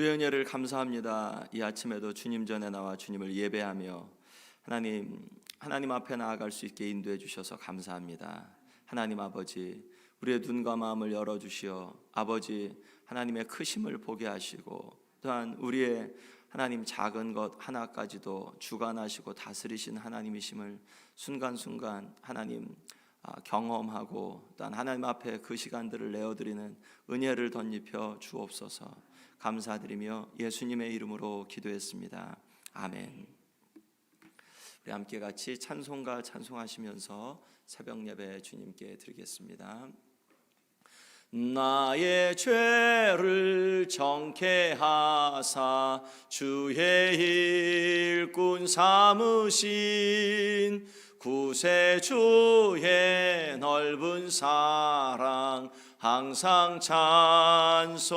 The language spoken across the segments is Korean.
주의 은혜를 감사합니다. 이 아침에도 주님 전에 나와 주님을 예배하며 하나님 하나님 앞에 나아갈 수 있게 인도해 주셔서 감사합니다. 하나님 아버지 우리의 눈과 마음을 열어 주시어 아버지 하나님의 크심을 보게 하시고 또한 우리의 하나님 작은 것 하나까지도 주관하시고 다스리신 하나님이심을 순간순간 하나님 아, 경험하고 또한 하나님 앞에 그 시간들을 내어드리는 은혜를 덧입혀 주옵소서 감사드리며 예수님의 이름으로 기도했습니다. 아멘. 우리 함께 같이 찬송가 찬송하시면서 새벽 예배 주님께 드리겠습니다. 나의 죄를 정케 하사 주의 일꾼 삼으신 구세주의 넓은 사랑 항상 찬송합니다.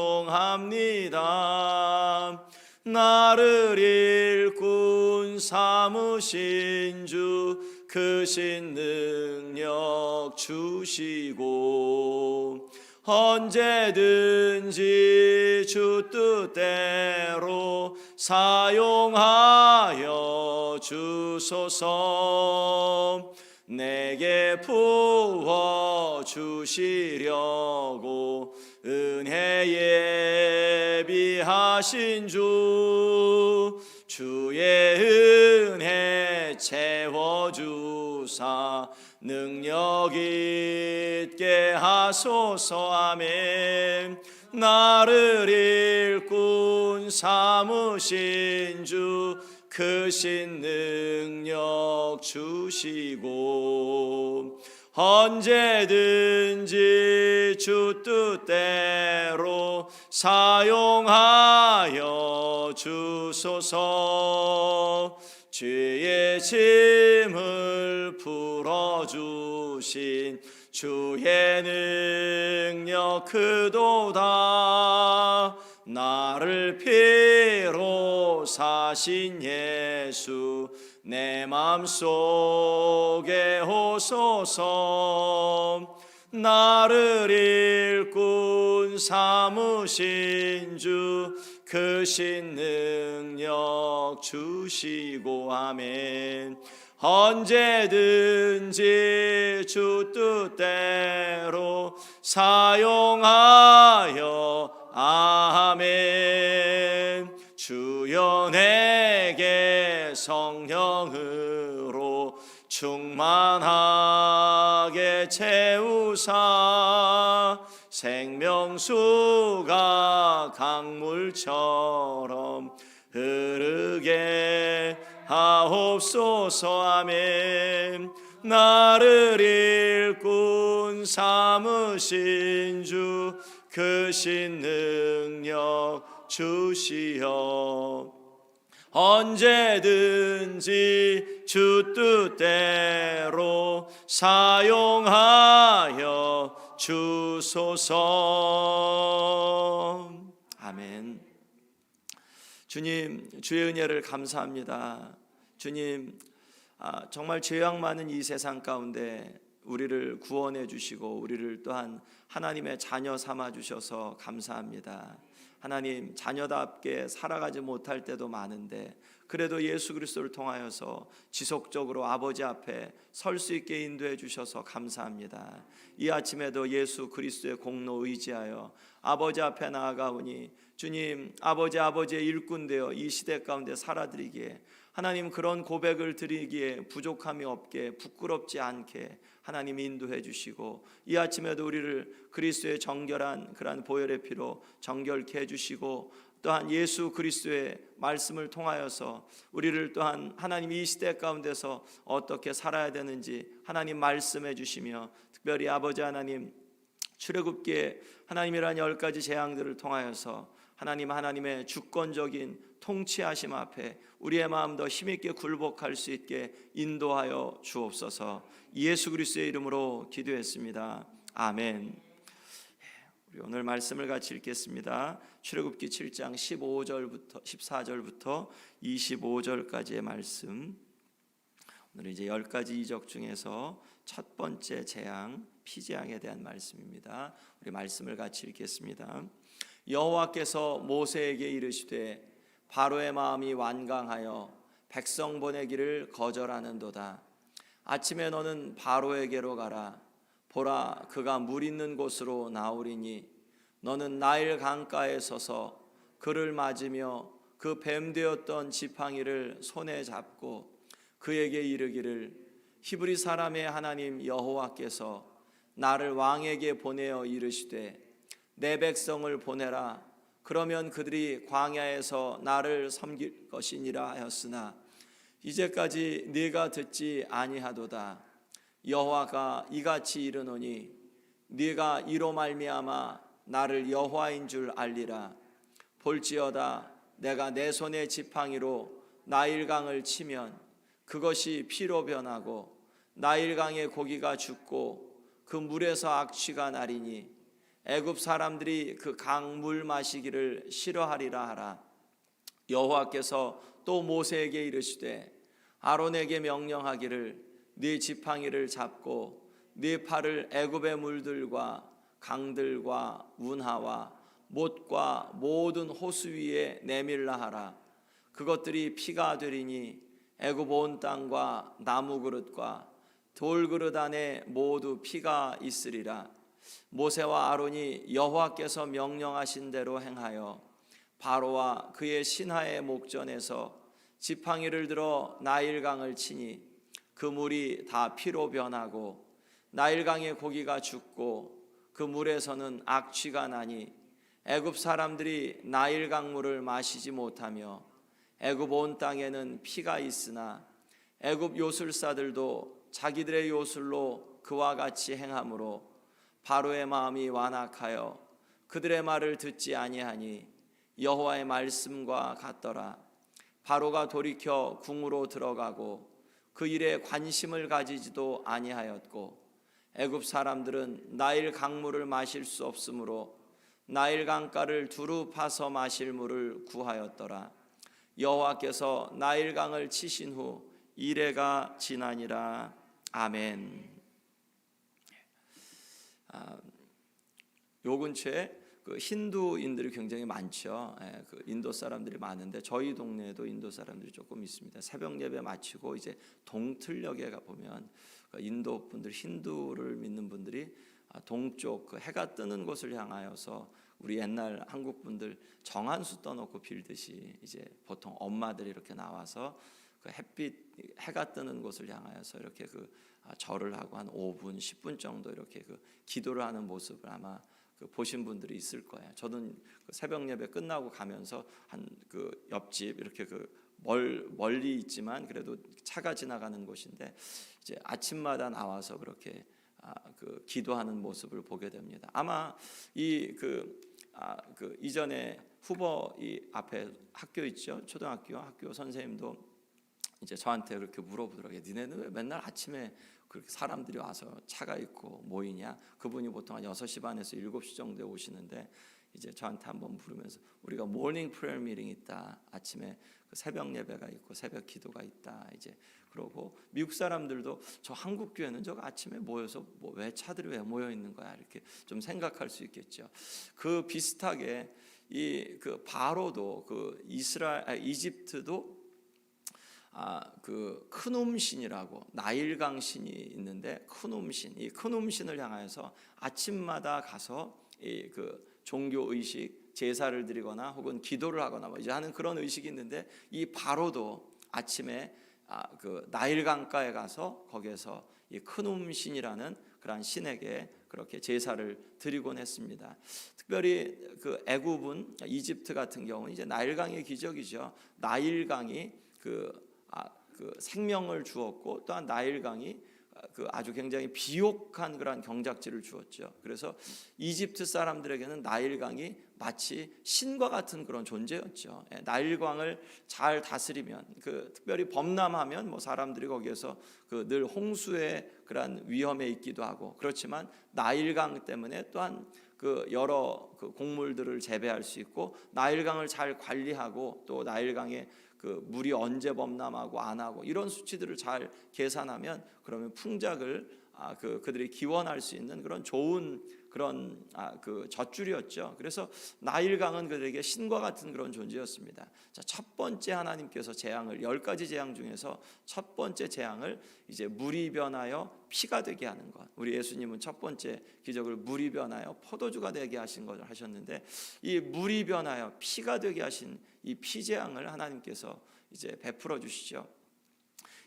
나를 일꾼 삼으신 주 크신 능력 주시고 언제든지 주 뜻대로 사용하여 주소서 내게 부어 주시려고 은혜 예비하신 주 주의 은혜 채워 주사 능력 있게 하소서. 아멘. 나를 일꾼 삼으신 주 크신 능력 주시고 언제든지 주 뜻대로 사용하여 주소서. 죄의 짐을 풀어주신 주의 능력 크도다 나를 피로 사신 예수 내 맘속에 오소서. 나를 일꾼 삼으신 주 크신 능력 주시고 아멘. 언제든지 주 뜻대로 사용하여 성령으로 충만하게 채우사 생명수가 강물처럼 흐르게 하옵소서. 아멘. 나를 일꾼 삼으신 주 크신 능력 주시어 언제든지 주 뜻대로 사용하여 주소서. 아멘. 주님 주의 은혜를 감사합니다. 주님 아, 정말 죄악 많은 이 세상 가운데 우리를 구원해 주시고 우리를 또한 하나님의 자녀 삼아 주셔서 감사합니다. 하나님 자녀답게 살아가지 못할 때도 많은데 그래도 예수 그리스도를 통하여서 지속적으로 아버지 앞에 설 수 있게 인도해 주셔서 감사합니다. 이 아침에도 예수 그리스도의 공로 의지하여 아버지 앞에 나아가오니 주님 아버지 아버지의 일꾼 되어 이 시대 가운데 살아드리기에 하나님 그런 고백을 드리기에 부족함이 없게 부끄럽지 않게 하나님 인도해 주시고 이 아침에도 우리를 그리스도의 정결한 그러한 보혈의 피로 정결케 해 주시고 또한 예수 그리스도의 말씀을 통하여서 우리를 또한 하나님 이 시대 가운데서 어떻게 살아야 되는지 하나님 말씀해 주시며 특별히 아버지 하나님 출애굽기에 하나님이란 열 가지 재앙들을 통하여서 하나님 하나님의 주권적인 통치하심 앞에 우리의 마음 더 힘있게 굴복할 수 있게 인도하여 주옵소서. 예수 그리스도의 이름으로 기도했습니다. 아멘. 우리 오늘 말씀을 같이 읽겠습니다. 출애굽기 7장 15절부터 14절부터 25절까지의 말씀. 오늘 이제 열 가지 이적 중에서 첫 번째 재앙 피재앙에 대한 말씀입니다. 우리 말씀을 같이 읽겠습니다. 여호와께서 모세에게 이르시되 바로의 마음이 완강하여 백성 보내기를 거절하는도다. 아침에 너는 바로에게로 가라. 보라 그가 물 있는 곳으로 나오리니 너는 나일 강가에 서서 그를 맞으며 그 뱀 되었던 지팡이를 손에 잡고 그에게 이르기를 히브리 사람의 하나님 여호와께서 나를 왕에게 보내어 이르시되 내 백성을 보내라. 그러면 그들이 광야에서 나를 섬길 것이니라 하였으나 이제까지 네가 듣지 아니하도다. 여호와가 이같이 이르노니 네가 이로 말미암아 나를 여호와인 줄 알리라. 볼지어다 내가 내 손의 지팡이로 나일강을 치면 그것이 피로 변하고 나일강의 고기가 죽고 그 물에서 악취가 나리니 애굽 사람들이 그 강물 마시기를 싫어하리라 하라. 여호와께서 또 모세에게 이르시되 아론에게 명령하기를 네 지팡이를 잡고 네 팔을 애굽의 물들과 강들과 운하와 못과 모든 호수 위에 내밀라 하라. 그것들이 피가 되리니 애굽 온 땅과 나무 그릇과 돌 그릇 안에 모두 피가 있으리라 모세와 아론이 여호와께서 명령하신 대로 행하여 바로와 그의 신하의 목전에서 지팡이를 들어 나일강을 치니 그 물이 다 피로 변하고 나일강의 고기가 죽고 그 물에서는 악취가 나니 애굽 사람들이 나일강 물을 마시지 못하며 애굽 온 땅에는 피가 있으나 애굽 요술사들도 자기들의 요술로 그와 같이 행함으로 바로의 마음이 완악하여 그들의 말을 듣지 아니하니 여호와의 말씀과 같더라. 바로가 돌이켜 궁으로 들어가고 그 일에 관심을 가지지도 아니하였고 애굽 사람들은 나일 강물을 마실 수 없으므로 나일 강가를 두루 파서 마실 물을 구하였더라. 여호와께서 나일 강을 치신 후 이래가 지나니라. 아멘. 아, 요 근처에 그 힌두인들이 굉장히 많죠. 예, 그 인도 사람들이 많은데 저희 동네에도 인도 사람들이 조금 있습니다. 새벽 예배 마치고 이제 동틀역에 가 보면 그 인도 분들 힌두를 믿는 분들이 아, 동쪽 그 해가 뜨는 곳을 향하여서 우리 옛날 한국 분들 정한수 떠놓고 빌듯이 이제 보통 엄마들이 이렇게 나와서 그 햇빛 해가 뜨는 곳을 향하여서 이렇게 그 아, 절을 하고 한 5분, 10분 정도 이렇게 그 기도를 하는 모습을 아마 그 보신 분들이 있을 거예요. 저는 그 새벽 예배 끝나고 가면서 한 그 옆집 이렇게 그 멀, 멀리 있지만 그래도 차가 지나가는 곳인데 이제 아침마다 나와서 그렇게 아, 그 기도하는 모습을 보게 됩니다. 아마 이그 아, 그 이전에 후보 이 앞에 학교 있죠 초등학교 학교 선생님도 이제 저한테 그렇게 물어보더라고요. 니네는 왜 맨날 아침에 그렇게 사람들이 와서 차가 있고 모이냐? 그분이 보통 한 6시 반에서 7시 정도에 오시는데 이제 저한테 한번 부르면서 우리가 모닝 프레어 미팅 있다. 아침에 그 새벽 예배가 있고 새벽 기도가 있다. 이제 그러고 미국 사람들도 저 한국 교회는 저 아침에 모여서 뭐 왜 차들이 왜 모여 있는 거야? 이렇게 좀 생각할 수 있겠죠. 그 비슷하게 이 그 바로도 그 이스라엘 아, 이집트도 아 그 큰움 신이라고 나일강 신이 있는데 큰움 신, 이 큰움 신을 향하여서 아침마다 가서 이 그 종교 의식 제사를 드리거나 혹은 기도를 하거나 뭐 이제 하는 그런 의식이 있는데 이 바로도 아침에 아 그 나일강가에 가서 거기에서 이 큰움 신이라는 그러한 신에게 그렇게 제사를 드리곤 했습니다. 특별히 그 애굽은 이집트 같은 경우는 이제 나일강의 기적이죠. 나일강이 그 아, 그 생명을 주었고 또한 나일강이 그 아주 굉장히 비옥한 그러한 경작지를 주었죠. 그래서 이집트 사람들에게는 나일강이 마치 신과 같은 그런 존재였죠. 예, 나일강을 잘 다스리면 그 특별히 범람하면 뭐 사람들이 거기에서 그 늘 홍수의 그러한 위험에 있기도 하고 그렇지만 나일강 때문에 또한 그 여러 그 곡물들을 재배할 수 있고 나일강을 잘 관리하고 또 나일강의 그 물이 언제 범람하고 안 하고 이런 수치들을 잘 계산하면 그러면 풍작을 아, 그 그들이 기원할 수 있는 그런 좋은 그런 아, 그 젖줄이었죠. 그래서 나일강은 그들에게 신과 같은 그런 존재였습니다. 자, 첫 번째 하나님께서 재앙을 열 가지 재앙 중에서 첫 번째 재앙을 이제 물이 변하여 피가 되게 하는 것. 우리 예수님은 첫 번째 기적을 물이 변하여 포도주가 되게 하신 것을 하셨는데 이 물이 변하여 피가 되게 하신 이 피재앙을 하나님께서 이제 베풀어 주시죠.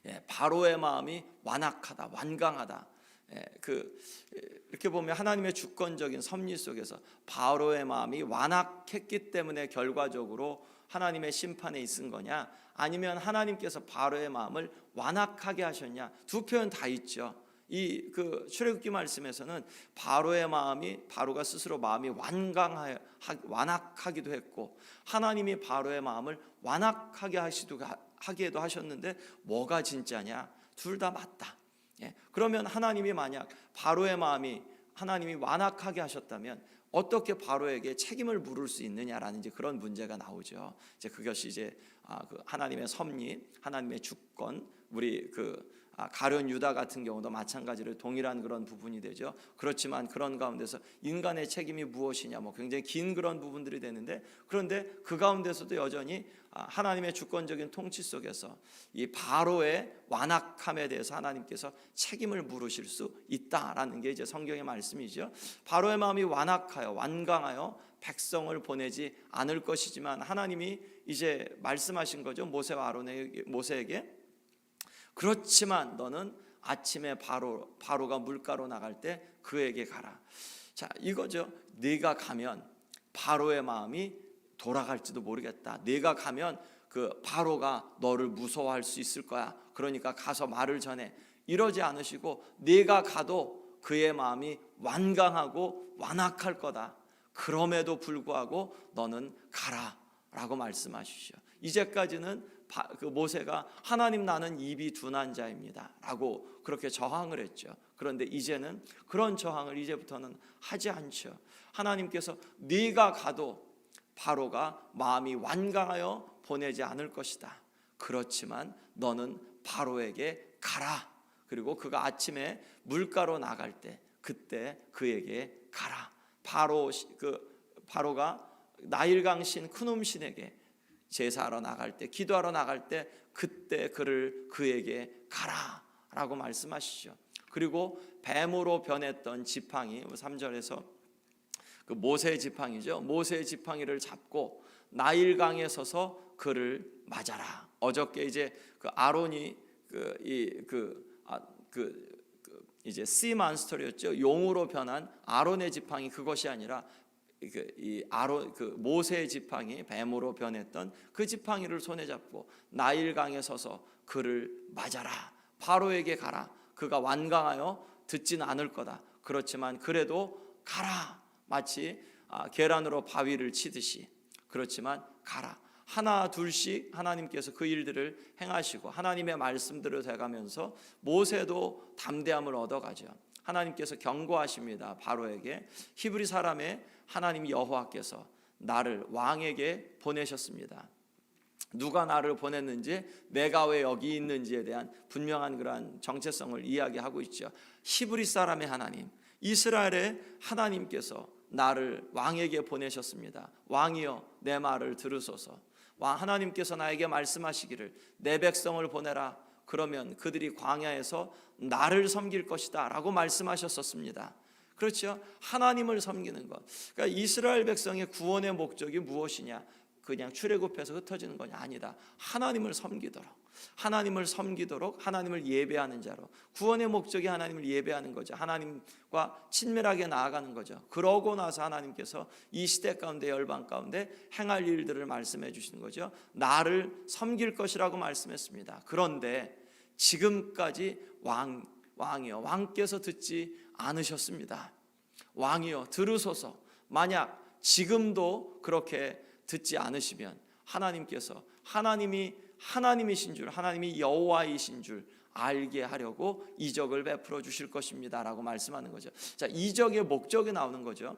예, 바로의 마음이 완악하다, 완강하다. 예, 그 예, 이렇게 보면 하나님의 주권적인 섭리 속에서 바로의 마음이 완악했기 때문에 결과적으로 하나님의 심판에 있은 거냐, 아니면 하나님께서 바로의 마음을 완악하게 하셨냐 두 표현 다 있죠. 이 그 출애굽기 말씀에서는 바로의 마음이 바로가 스스로 마음이 완강하 완악하기도 했고 하나님이 바로의 마음을 완악하게 하시도 하기에도 하셨는데 뭐가 진짜냐? 둘 다 맞다. 예. 그러면 하나님이 만약 바로의 마음이 하나님이 완악하게 하셨다면 어떻게 바로에게 책임을 물을 수 있느냐라는 이제 그런 문제가 나오죠. 이제 그것이 이제 아, 그 하나님의 섭리, 하나님의 주권, 우리 그 아, 가룟 유다 같은 경우도 마찬가지로 동일한 그런 부분이 되죠. 그렇지만 그런 가운데서 인간의 책임이 무엇이냐, 뭐 굉장히 긴 그런 부분들이 되는데 그런데 그 가운데서도 여전히 아, 하나님의 주권적인 통치 속에서 이 바로의 완악함에 대해서 하나님께서 책임을 물으실 수 있다라는 게 이제 성경의 말씀이죠. 바로의 마음이 완악하여 완강하여 백성을 보내지 않을 것이지만 하나님이 이제 말씀하신 거죠. 모세와 아론에게 모세에게 그렇지만 너는 아침에 바로 바로가 물가로 나갈 때 그에게 가라. 자, 이거죠. 네가 가면 바로의 마음이 돌아갈지도 모르겠다. 네가 가면 그 바로가 너를 무서워할 수 있을 거야. 그러니까 가서 말을 전해. 이러지 않으시고 네가 가도 그의 마음이 완강하고 완악할 거다. 그럼에도 불구하고 너는 가라 라고 말씀하시죠. 이제까지는 바, 그 모세가 하나님 나는 입이 둔한 자입니다 라고 그렇게 저항을 했죠. 그런데 이제는 그런 저항을 이제부터는 하지 않죠. 하나님께서 네가 가도 바로가 마음이 완강하여 보내지 않을 것이다. 그렇지만 너는 바로에게 가라. 그리고 그가 아침에 물가로 나갈 때 그때 그에게 가라. 바로 그 바로가 나일강 신 크눔 신에게 제사하러 나갈 때 기도하러 나갈 때 그때 그를 그에게 가라라고 말씀하시죠. 그리고 뱀으로 변했던 지팡이 3절에서 그 모세 지팡이죠. 모세 지팡이를 잡고 나일강에 서서 그를 맞아라. 어저께 이제 그 아론이 그 이그 아, 그, 그 이제 씨 몬스터였죠. 용으로 변한 아론의 지팡이 그것이 아니라 그, 이 아론 그 모세의 지팡이 뱀으로 변했던 그 지팡이를 손에 잡고 나일강에 서서 그를 맞아라. 바로에게 가라. 그가 완강하여 듣지는 않을 거다. 그렇지만 그래도 가라. 마치 아, 계란으로 바위를 치듯이. 그렇지만 가라. 하나 둘씩 하나님께서 그 일들을 행하시고 하나님의 말씀들을 돼가면서 모세도 담대함을 얻어가죠. 하나님께서 경고하십니다. 바로에게. 히브리 사람의 하나님 여호와께서 나를 왕에게 보내셨습니다. 누가 나를 보냈는지 내가 왜 여기 있는지에 대한 분명한 그러한 정체성을 이야기하고 있죠. 히브리 사람의 하나님, 이스라엘의 하나님께서 나를 왕에게 보내셨습니다. 왕이여 내 말을 들으소서. 왕 하나님께서 나에게 말씀하시기를 내 백성을 보내라. 그러면 그들이 광야에서 나를 섬길 것이다라고 말씀하셨었습니다. 그렇죠? 하나님을 섬기는 것. 그러니까 이스라엘 백성의 구원의 목적이 무엇이냐? 그냥 출애굽해서 흩어지는 것이 아니다. 하나님을 섬기도록 하나님을 섬기도록 하나님을 예배하는 자로 구원의 목적이 하나님을 예배하는 거죠. 하나님과 친밀하게 나아가는 거죠. 그러고 나서 하나님께서 이 시대 가운데 열방 가운데 행할 일들을 말씀해 주시는 거죠. 나를 섬길 것이라고 말씀했습니다. 그런데 지금까지 왕 왕이요 왕께서 듣지 않으셨습니다. 왕이요 들으소서. 만약 지금도 그렇게 듣지 않으시면 하나님께서 하나님이 하나님이신 줄 하나님이 여호와이신 줄 알게 하려고 이적을 베풀어 주실 것입니다라고 말씀하는 거죠. 자, 이적의 목적이 나오는 거죠.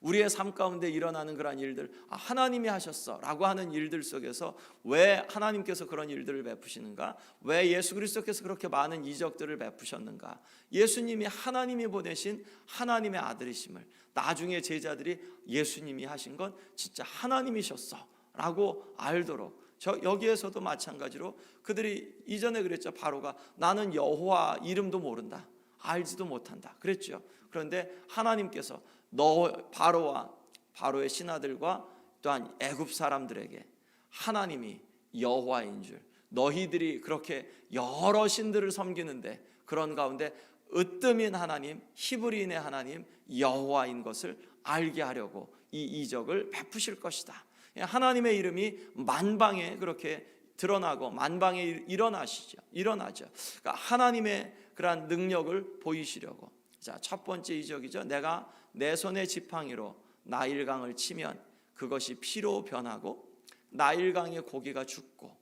우리의 삶 가운데 일어나는 그러한 일들, 아, 하나님이 하셨어라고 하는 일들 속에서 왜 하나님께서 그런 일들을 베푸시는가? 왜 예수 그리스도께서 그렇게 많은 이적들을 베푸셨는가? 예수님이 하나님이 보내신 하나님의 아들이심을 나중에 제자들이 예수님이 하신 건 진짜 하나님이셨어라고 알도록 저 여기에서도 마찬가지로 그들이 이전에 그랬죠. 바로가 나는 여호와 이름도 모른다. 알지도 못한다. 그랬죠. 그런데 하나님께서 너 바로와 바로의 신하들과 또한 애굽 사람들에게 하나님이 여호와인 줄 너희들이 그렇게 여러 신들을 섬기는데 그런 가운데 으뜸인 하나님 히브리인의 하나님 여호와인 것을 알게 하려고 이 이적을 베푸실 것이다. 하나님의 이름이 만방에 그렇게 드러나고 만방에 일어나시죠. 일어나죠. 그러니까 하나님의 그러한 능력을 보이시려고. 자, 첫 번째 이적이죠. 내가 내 손의 지팡이로 나일강을 치면 그것이 피로 변하고 나일강의 고기가 죽고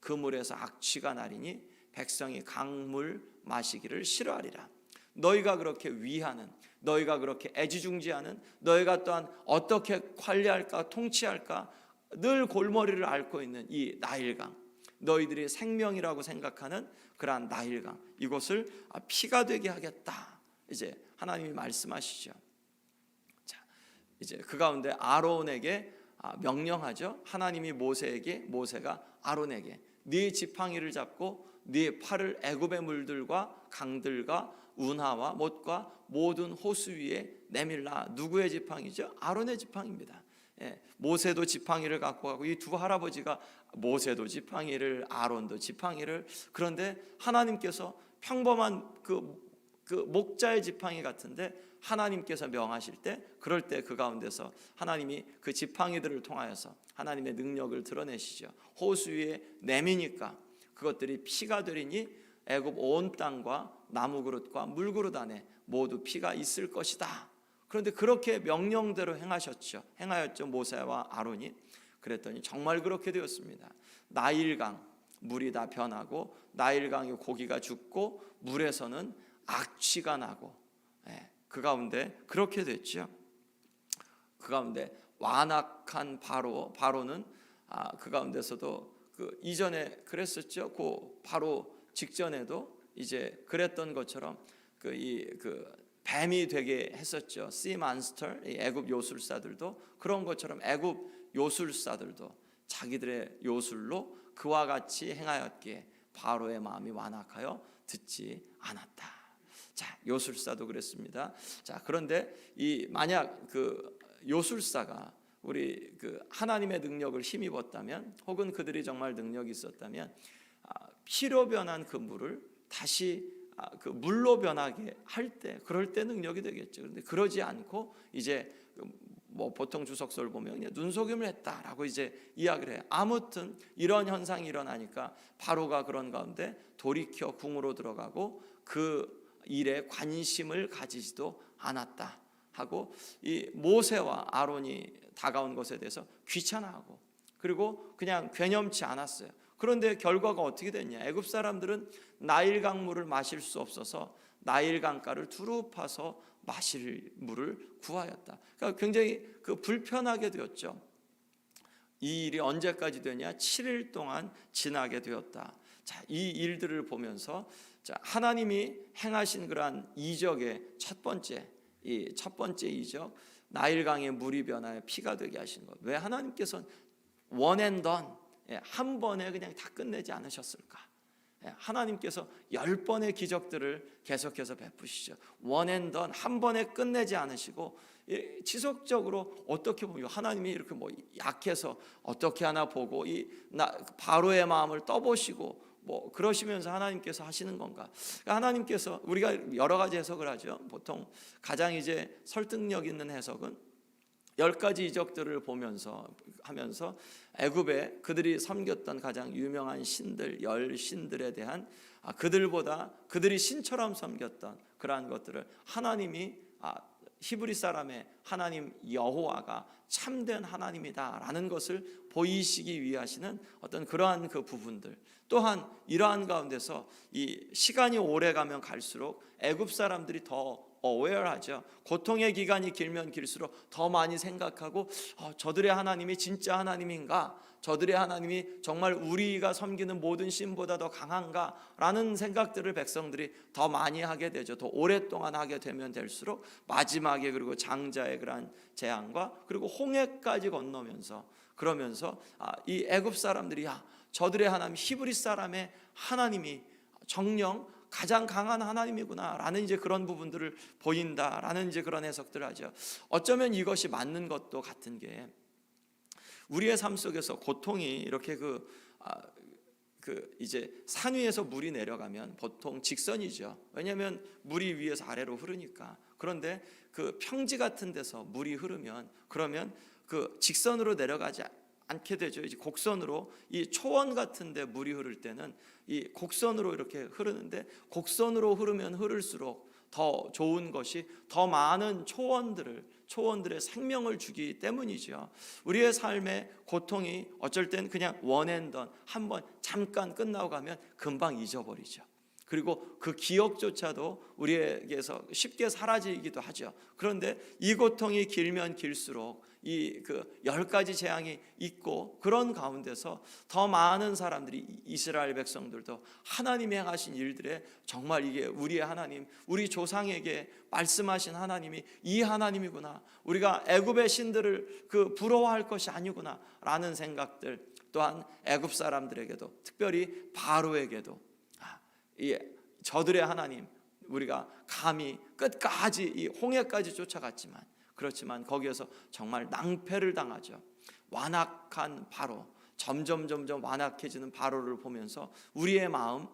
그 물에서 악취가 나리니 백성이 강물 마시기를 싫어하리라. 너희가 그렇게 위하는 너희가 그렇게 애지중지하는 너희가 또한 어떻게 관리할까 통치할까 늘 골머리를 앓고 있는 이 나일강 너희들이 생명이라고 생각하는 그러한 나일강 이곳을 피가 되게 하겠다 이제 하나님이 말씀하시죠 자 이제 그 가운데 아론에게 명령하죠. 하나님이 모세에게 모세가 아론에게 네 지팡이를 잡고 네 팔을 애굽의 물들과 강들과 운하와 못과 모든 호수 위에 내밀라. 누구의 지팡이죠? 아론의 지팡입니다. 예, 모세도 지팡이를 갖고 가고 이 두 할아버지가 모세도 지팡이를 아론도 지팡이를. 그런데 하나님께서 평범한 그, 그 목자의 지팡이 같은데 하나님께서 명하실 때 그럴 때 그 가운데서 하나님이 그 지팡이들을 통하여서 하나님의 능력을 드러내시죠. 호수 위에 내미니까 그것들이 피가 되리니 애굽 온 땅과 나무 그릇과 물 그릇 안에 모두 피가 있을 것이다. 그런데 그렇게 명령대로 행하셨죠. 행하였죠. 모세와 아론이. 그랬더니 정말 그렇게 되었습니다. 나일강 물이 다 변하고 나일강의 고기가 죽고 물에서는 악취가 나고 예, 그 가운데 그렇게 됐죠. 그 가운데 완악한 바로 바로는 아, 그 가운데서도 그 이전에 그랬었죠. 그 바로 직전에도 이제 그랬던 것처럼 그 이그 그 뱀이 되게 했었죠. 씨 만스터 애굽 요술사들도 그런 것처럼 애굽 요술사들도 자기들의 요술로 그와 같이 행하였기에 바로의 마음이 완악하여 듣지 않았다. 자, 요술사도 그랬습니다. 자, 그런데 이 만약 그 요술사가 우리 그 하나님의 능력을 힘입었다면 혹은 그들이 정말 능력이 있었다면 아, 피로 변한 그 물을 다시 아, 그 물로 변하게 할 때 그럴 때 능력이 되겠죠. 그런데 그러지 않고 이제 뭐 보통 주석서를 보면 그냥 눈속임을 했다라고 이제 이야기를 해요. 아무튼 이런 현상이 일어나니까 바로가 그런 가운데 돌이켜 궁으로 들어가고 그 일에 관심을 가지지도 않았다 하고 이 모세와 아론이 다가온 것에 대해서 귀찮아하고 그리고 그냥 괴념치 않았어요. 그런데 결과가 어떻게 됐냐? 애굽 사람들은 나일 강물을 마실 수 없어서 나일 강가를 두루 파서 마실 물을 구하였다. 그러니까 굉장히 그 불편하게 되었죠. 이 일이 언제까지 되냐? 7일 동안 지나게 되었다. 자, 이 일들을 보면서 자, 하나님이 행하신 그러한 이적의 첫 번째 이 첫 번째 이적 나일강의 물이 변하여 피가 되게 하신 것. 왜 하나님께서는 원앤던 예, 한 번에 그냥 다 끝내지 않으셨을까? 예, 하나님께서 열 번의 기적들을 계속해서 베푸시죠. 원앤던 한 번에 끝내지 않으시고 예, 지속적으로 어떻게 보면 하나님이 이렇게 뭐 약해서 어떻게 하나 보고 이 바로의 마음을 떠보시고 뭐 그러시면서 하나님께서 하시는 건가? 그러니까 하나님께서 우리가 여러 가지 해석을 하죠. 보통 가장 이제 설득력 있는 해석은 열 가지 이적들을 보면서 하면서 애굽에 그들이 섬겼던 가장 유명한 신들 열 신들에 대한 아, 그들보다 그들이 신처럼 섬겼던 그러한 것들을 하나님이 아, 히브리 사람의 하나님 여호와가 참된 하나님이다라는 것을 보이시기 위하시는 어떤 그러한 그 부분들 또한 이러한 가운데서 이 시간이 오래 가면 갈수록 애굽 사람들이 더 aware하죠. 고통의 기간이 길면 길수록 더 많이 생각하고 어, 저들의 하나님이 진짜 하나님인가? 저들의 하나님이 정말 우리가 섬기는 모든 신보다 더 강한가라는 생각들을 백성들이 더 많이 하게 되죠. 더 오랫동안 하게 되면 될수록 마지막에 그리고 장자의 그러한 재앙과 그리고 홍해까지 건너면서 그러면서 아, 이 애굽 사람들이 야 저들의 하나님 히브리 사람의 하나님이 정령 가장 강한 하나님이구나라는 이제 그런 부분들을 보인다라는 이제 그런 해석들을 하죠. 어쩌면 이것이 맞는 것도 같은 게 우리의 삶 속에서 고통이 이렇게 그, 아, 그 이제 산 위에서 물이 내려가면 보통 직선이죠. 왜냐하면 물이 위에서 아래로 흐르니까. 그런데 그 평지 같은 데서 물이 흐르면 그러면 그 직선으로 내려가지 않게 되죠. 이제 곡선으로 이 초원 같은데 물이 흐를 때는 이 곡선으로 이렇게 흐르는데 곡선으로 흐르면 흐를수록 더 좋은 것이 더 많은 초원들을 초원들의 생명을 주기 때문이죠. 우리의 삶의 고통이 어쩔 땐 그냥 원앤던 한번 잠깐 끝나고 가면 금방 잊어버리죠. 그리고 그 기억조차도 우리에게서 쉽게 사라지기도 하죠. 그런데 이 고통이 길면 길수록 이 그 열 가지 재앙이 있고 그런 가운데서 더 많은 사람들이 이스라엘 백성들도 하나님이 행하신 일들에 정말 이게 우리의 하나님, 우리 조상에게 말씀하신 하나님이 이 하나님이구나. 우리가 애굽의 신들을 그 부러워할 것이 아니구나라는 생각들 또한 애굽 사람들에게도 특별히 바로에게도 이 저들의 하나님 우리가 감히 끝까지 이 홍해까지 쫓아갔지만 그렇지만 거기에서 정말 낭패를 당하죠. 완악한 바로 점점 점점 완악해지는 바로를 보면서 우리의 마음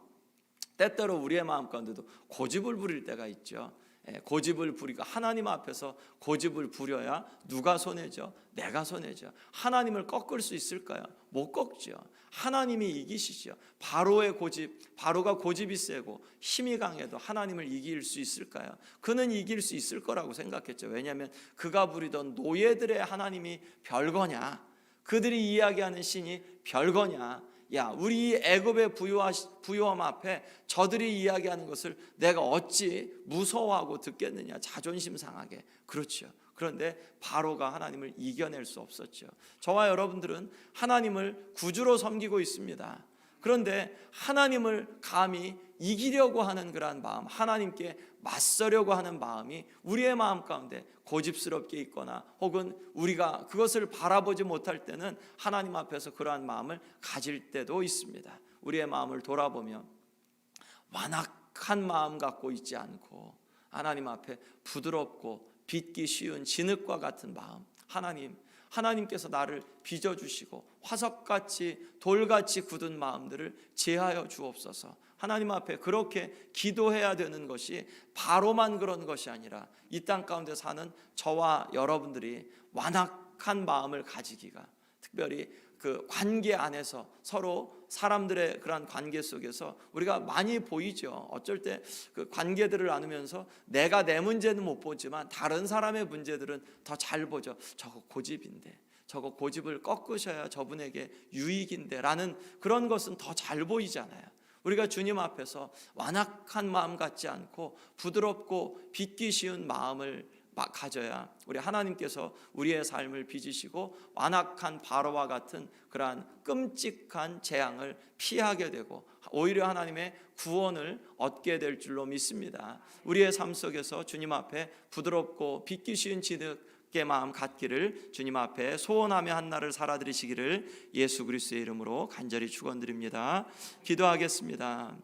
때때로 우리의 마음 가운데도 고집을 부릴 때가 있죠. 예, 고집을 부리고 하나님 앞에서 고집을 부려야 누가 손해죠? 내가 손해죠. 하나님을 꺾을 수 있을까요? 못 꺾죠. 하나님이 이기시죠. 바로의 고집, 바로가 고집이 세고 힘이 강해도 하나님을 이길 수 있을까요? 그는 이길 수 있을 거라고 생각했죠. 왜냐하면 그가 부리던 노예들의 하나님이 별거냐? 그들이 이야기하는 신이 별거냐? 야, 우리 애굽의 부요함 앞에 저들이 이야기하는 것을 내가 어찌 무서워하고 듣겠느냐? 자존심 상하게. 그렇죠. 그런데 바로가 하나님을 이겨낼 수 없었죠. 저와 여러분들은 하나님을 구주로 섬기고 있습니다. 그런데 하나님을 감히 이기려고 하는 그러한 마음, 하나님께 맞서려고 하는 마음이 우리의 마음 가운데 고집스럽게 있거나 혹은 우리가 그것을 바라보지 못할 때는 하나님 앞에서 그러한 마음을 가질 때도 있습니다. 우리의 마음을 돌아보며 완악한 마음 갖고 있지 않고 하나님 앞에 부드럽고 빚기 쉬운 진흙과 같은 마음, 하나님 하나님께서 나를 빚어 주시고 화석같이 돌같이 굳은 마음들을 제하여 주옵소서. 하나님 앞에 그렇게 기도해야 되는 것이 바로만 그런 것이 아니라 이 땅 가운데 사는 저와 여러분들이 완악한 마음을 가지기가 특별히 그 관계 안에서 서로 사람들의 그러한 관계 속에서 우리가 많이 보이죠. 어쩔 때 그 관계들을 나누면서 내가 내 문제는 못 보지만 다른 사람의 문제들은 더 잘 보죠. 저거 고집인데. 저거 고집을 꺾으셔야 저분에게 유익인데라는 그런 것은 더 잘 보이잖아요. 우리가 주님 앞에서 완악한 마음 같지 않고 부드럽고 빚기 쉬운 마음을 가져야 우리 하나님께서 우리의 삶을 빚으시고 완악한 바로와 같은 그러한 끔찍한 재앙을 피하게 되고 오히려 하나님의 구원을 얻게 될 줄로 믿습니다. 우리의 삶 속에서 주님 앞에 부드럽고 빚기 쉬운 진흙의 마음 갖기를 주님 앞에 소원하며 한 날을 살아드리시기를 예수 그리스도의 이름으로 간절히 축원드립니다. 기도하겠습니다.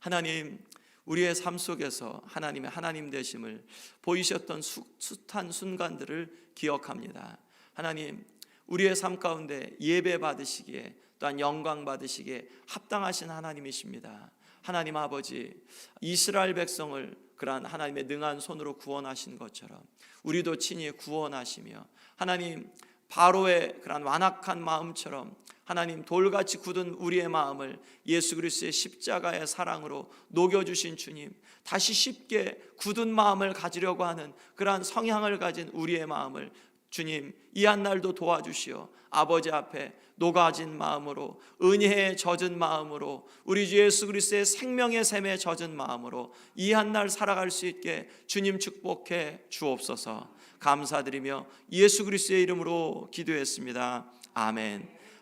하나님 우리의 삶 속에서 하나님의 하나님 되심을 보이셨던 수, 숱한 순간들을 기억합니다. 하나님, 우리의 삶 가운데 예배 받으시기에 또한 영광 받으시기에 합당하신 하나님이십니다. 하나님 아버지, 이스라엘 백성을 그러한 하나님의 능한 손으로 구원하신 것처럼 우리도 친히 구원하시며 하나님 바로의 그러한 완악한 마음처럼 하나님 돌같이 굳은 우리의 마음을 예수 그리스도의 십자가의 사랑으로 녹여 주신 주님 다시 쉽게 굳은 마음을 가지려고 하는 그러한 성향을 가진 우리의 마음을 주님 이 한 날도 도와주시어 아버지 앞에 녹아진 마음으로 은혜에 젖은 마음으로 우리 주 예수 그리스도의 생명의 샘에 젖은 마음으로 이 한 날 살아갈 수 있게 주님 축복해 주옵소서. 감사드리며 예수 그리스도의 이름으로 기도했습니다. 아멘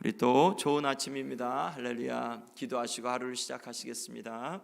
우리 또 좋은 아침입니다. 할렐루야. 기도하시고 하루를 시작하시겠습니다